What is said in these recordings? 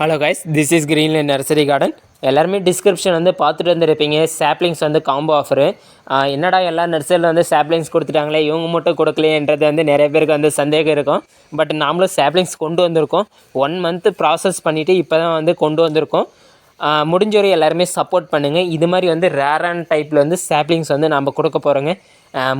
Hello guys this is Greenland nursery garden எல்லாருமே description வந்து பார்த்துட்டு வந்துருப்பீங்க. சாப்ளிங்ஸ் வந்து காம்போ ஆஃபரு என்னடா எல்லா நர்சரியில் வந்து சாப்ளிங்ஸ் கொடுத்துட்டாங்களே? இவங்க மட்டும் கொடுக்கலையேன்றது வந்து நிறைய பேருக்கு வந்து சந்தேகம் இருக்கும். பட் நாமளும் சாப்ளிங்ஸ் கொண்டு வந்திருக்கோம். ஒன் மந்த்து ப்ராசஸ் பண்ணிவிட்டு இப்போ தான் வந்து கொண்டு வந்திருக்கோம். முடிஞ்சவரை எல்லாருமே சப்போர்ட் பண்ணுங்கள் இது மாதிரி வந்து ரேரான டைப்பில் வந்து சாப்ளிங்ஸ் வந்து நம்ம கொடுக்க போகிறோங்க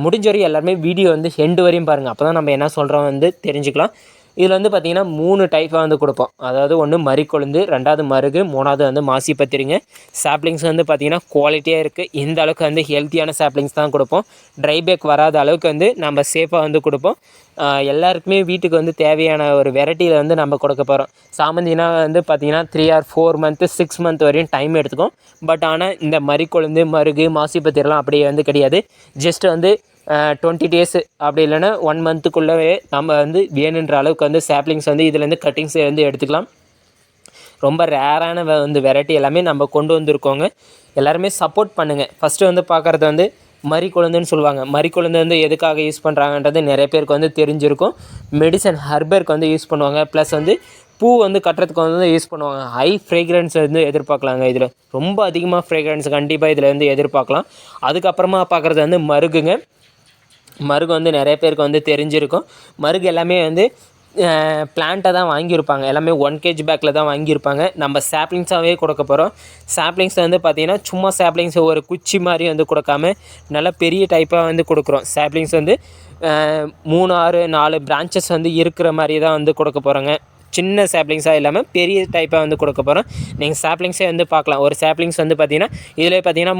முடிஞ்சவரை எல்லாருமே வீடியோ வந்து ஹெண்டு வரையும் பாருங்கள் அப்போ தான் நம்ம என்ன சொல்கிறோம் வந்து தெரிஞ்சுக்கலாம். இதில் வந்து பார்த்திங்கன்னா மூணு டைப்பாக வந்து கொடுப்போம். அதாவது ஒன்று மறிக்கொழுந்து ரெண்டாவது மருகு மூணாவது வந்து மாசி பத்திரிங்க. சாப்ளிங்ஸ் வந்து பார்த்திங்கன்னா குவாலிட்டியாக இருக்குது இந்த அளவுக்கு வந்து ஹெல்த்தியான சாப்ளிங்ஸ் தான் கொடுப்போம். ட்ரை பேக் வராத அளவுக்கு வந்து நம்ம சேஃபாக வந்து கொடுப்போம். எல்லாருக்குமே வீட்டுக்கு வந்து தேவையான ஒரு வெரைட்டியில் வந்து நம்ம கொடுக்க போகிறோம் சாமந்தினா வந்து பார்த்திங்கன்னா three or four month six month வரையும் டைம் எடுத்துக்கும். பட் ஆனால் இந்த மறிக்கொழுந்து மருகு மாசி பத்திரிலாம் அப்படியே வந்து கிடையாது. ஜஸ்ட் வந்து டுவெண்ட்டி டேஸு அப்படி இல்லைன்னா ஒன் மந்த்துக்குள்ளவே நம்ம வந்து வேணுன்ற அளவுக்கு வந்து சாப்ளிங்ஸ் வந்து இதுலேருந்து கட்டிங்ஸை வந்து எடுத்துக்கலாம். ரொம்ப ரேரான வந்து வெரைட்டி எல்லாமே நம்ம கொண்டு வந்திருக்கோங்க. எல்லாருமே சப்போர்ட் பண்ணுங்கள் ஃபஸ்ட்டு வந்து பார்க்குறது வந்து மறி குழந்தைன்னு சொல்லுவாங்க. மறி குழந்தை வந்து எதுக்காக யூஸ் பண்ணுறாங்கன்றது நிறைய பேருக்கு வந்து தெரிஞ்சிருக்கும். மெடிசன் ஹர்பருக்கு வந்து யூஸ் பண்ணுவாங்க. ப்ளஸ் வந்து பூ வந்து கட்டுறதுக்கு வந்து யூஸ் பண்ணுவாங்க. ஹை ஃப்ரேக்ரன்ஸ் வந்து எதிர்பார்க்கலாங்க இதில். ரொம்ப அதிகமாக ஃப்ரேக்ரன்ஸ் கண்டிப்பாக இதில் வந்து எதிர்பார்க்கலாம். அதுக்கப்புறமா பார்க்குறது வந்து மருகுங்க. மருகு வந்து நிறைய பேருக்கு வந்து தெரிஞ்சிருக்கும். மருகு எல்லாமே வந்து பிளான்ட்டை தான் வாங்கியிருப்பாங்க. எல்லாமே ஒன் கேஜி பேக்கில் தான் வாங்கியிருப்பாங்க. நம்ம சாப்ளிங்ஸாகவே கொடுக்க போகிறோம் சாப்ளிங்ஸ் வந்து பார்த்திங்கன்னா சும்மா சாப்ளிங்ஸ் ஒரு குச்சி மாதிரி வந்து கொடுக்காம நல்லா பெரிய டைப்பாக வந்து கொடுக்குறோம். சாப்ளிங்ஸ் வந்து மூணு ஆறு நாலு பிரான்ச்சஸ் வந்து இருக்கிற மாதிரி தான் வந்து கொடுக்க போகிறோங்க சின்ன சாப்ளிங்ஸாக இல்லாமல் பெரிய டைப்பாக வந்து கொடுக்க போகிறோம் நீங்கள் சாப்ளிங்ஸே வந்து பார்க்கலாம். ஒரு சாப்ளிங்ஸ் வந்து பார்த்தீங்கன்னா இதில் பார்த்தீங்கன்னா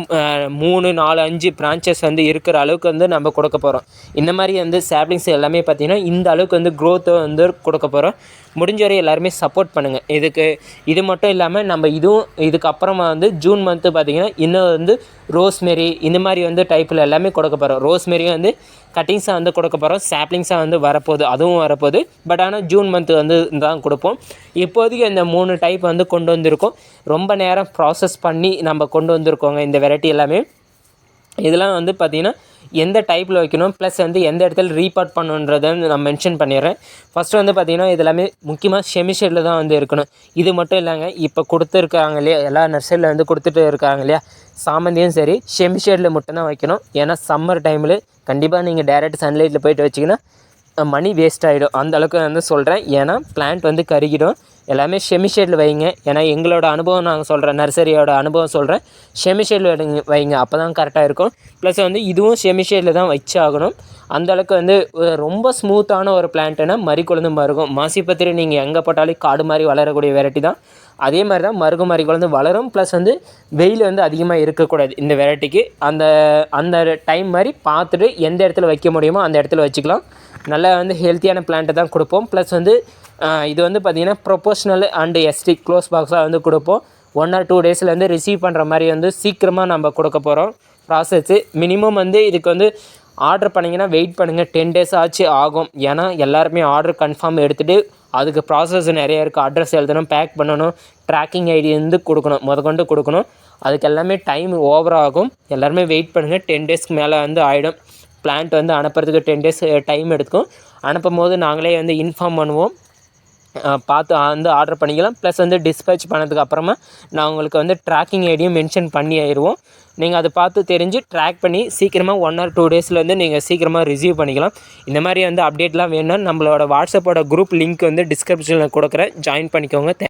மூணு நாலு அஞ்சு பிரான்ச்சஸ் வந்து இருக்கிற அளவுக்கு வந்து நம்ம கொடுக்க போகிறோம் இந்த மாதிரி வந்து சாப்ளிங்ஸ் எல்லாமே பார்த்தீங்கன்னா இந்த அளவுக்கு வந்து க்ரோத்தை வந்து கொடுக்க போகிறோம் முடிஞ்ச வரை எல்லாருமே சப்போர்ட் பண்ணுங்கள் இதுக்கு இது மட்டும் இல்லாமல் நம்ம இதுவும் இதுக்கப்புறமா வந்து ஜூன் மந்த்து பார்த்தீங்கன்னா இன்னும் வந்து ரோஸ்மெரி இந்த மாதிரி வந்து டைப்பில் எல்லாமே கொடுக்க போகிறோம் ரோஸ்மெரியும் வந்து கட்டிங்ஸாக வந்து கொடுக்க போகிறோம் சாப்ளிங்ஸாக வந்து வரப்போகுது அதுவும் வரப்போகுது. பட் ஆனால் ஜூன் மந்த்து வந்து தான் கொடுப்போம். இப்போதைக்கு இந்த மூணு டைப் வந்து கொண்டு வந்திருக்கோம். ரொம்ப நேரம் ப்ராசஸ் பண்ணி நம்ம கொண்டு வந்திருக்கோங்க இந்த வெரைட்டி எல்லாமே. இதெல்லாம் வந்து பார்த்திங்கன்னா எந்த டைப்பில் வைக்கணும் ப்ளஸ் வந்து எந்த இடத்துல ரீபார்ட் பண்ணணுன்றதை நான் மென்ஷன் பண்ணிடுறேன். ஃபஸ்ட்டு வந்து பார்த்திங்கன்னா இது எல்லாமே முக்கியமாக செமிஷேடில் தான் வந்து இருக்கணும். இது மட்டும் இல்லைங்க இப்போ கொடுத்துருக்காங்க இல்லையா எல்லா நர்சரியில் வந்து கொடுத்துட்டு இருக்காங்க இல்லையா சாமந்தியும் சரி செமிஷேடில் மட்டும்தான் வைக்கணும். ஏன்னா சம்மர் டைமில் கண்டிப்பாக நீங்கள் டேரெக்ட் சன்லைட்டில் போயிட்டு வச்சிங்கன்னா மணி வேஸ்ட் ஆகிடும் அந்தளவுக்கு வந்து சொல்கிறேன் ஏன்னா பிளான்ட் வந்து கருகிடும். எல்லாமே ஷெமிஷேடில் வைங்க. ஏன்னா எங்களோட அனுபவம் நாங்கள் சொல்கிறேன் நர்சரியோட அனுபவம் சொல்கிறேன் ஷெமிஷேடில் வைங்க வைங்க. அப்போ தான் கரெக்டாக இருக்கும். ப்ளஸ் வந்து இதுவும் ஷெமிஷேடில் தான் வச்சாகணும். அந்தளவுக்கு வந்து ரொம்ப ஸ்மூத்தான ஒரு பிளான்ட்டுனா மறிக்குழந்து மருகும். மாசிப்பத்திரி நீங்கள் எங்கே போட்டாலும் காடு மாதிரி வளரக்கூடிய வெரைட்டி தான். அதே மாதிரி தான் மருகு மாதிரி குழந்தை வளரும். ப்ளஸ் வந்து வெயில் வந்து அதிகமாக இருக்கக்கூடாது இந்த வெரைட்டிக்கு அந்த அந்த டைம் மாதிரி பார்த்துட்டு எந்த இடத்துல வைக்க முடியுமோ அந்த இடத்துல வச்சுக்கலாம். நல்லா வந்து ஹெல்த்தியான பிளான்ட்டை தான் கொடுப்போம். ப்ளஸ் வந்து இது வந்து பார்த்திங்கன்னா ப்ரொபோஷ்னல் அண்டு எஸ்டி க்ளோஸ் பாக்ஸாக வந்து கொடுப்போம். ஒன் ஆர் டூ டேஸ்லேருந்து ரிசீவ் பண்ணுற மாதிரி வந்து சீக்கிரமாக நம்ம கொடுக்க போகிறோம் ப்ராசஸ்ஸு மினிமம் வந்து இதுக்கு வந்து ஆர்டர் பண்ணிங்கன்னா வெயிட் பண்ணுங்கள் டென் டேஸ் ஆச்சு ஆகும். ஏன்னா எல்லாருமே ஆர்டர் கன்ஃபார்ம் எடுத்துகிட்டு அதுக்கு ப்ராசஸ் நிறைய இருக்குது அட்ரஸ் எழுதணும் பேக் பண்ணணும் ட்ராக்கிங் ஐடி வந்து கொடுக்கணும் முதற்கொண்டு கொடுக்கணும். அதுக்கு எல்லாமே டைம் ஓவர் ஆகும். எல்லாருமே வெயிட் பண்ணுங்கள் டென் டேஸ்க்கு மேலே வந்து ஆகிடும் பிளான்ட் வந்து அனுப்புறதுக்கு டென் டேஸ் டைம் எடுக்கும். அனுப்பும் போது நாங்களே வந்து இன்ஃபார்ம் பண்ணுவோம். பார்த்து வந்து ஆர்டர் பண்ணிக்கலாம். ப்ளஸ் வந்து டிஸ்பேச் பண்ணதுக்கு அப்புறமா நான் உங்களுக்கு வந்து ட்ராக்கிங் ஐடியும் மென்ஷன் பண்ணி ஆயிடுவோம். நீங்கள் அதை பார்த்து தெரிஞ்சு ட்ராக் பண்ணி சீக்கிரமாக ஒன் ஆர் டூ டேஸில் வந்து நீங்கள் சீக்கிரமாக ரிசீவ் பண்ணிக்கலாம். இந்த மாதிரி வந்து அப்டேட்லாம் வேணும்னா நம்மளோட வாட்ஸ்அப்போட குரூப் லிங்க் வந்து டிஸ்கிரிப்ஷனில் கொடுக்குறேன். ஜாயின் பண்ணிக்கோங்க.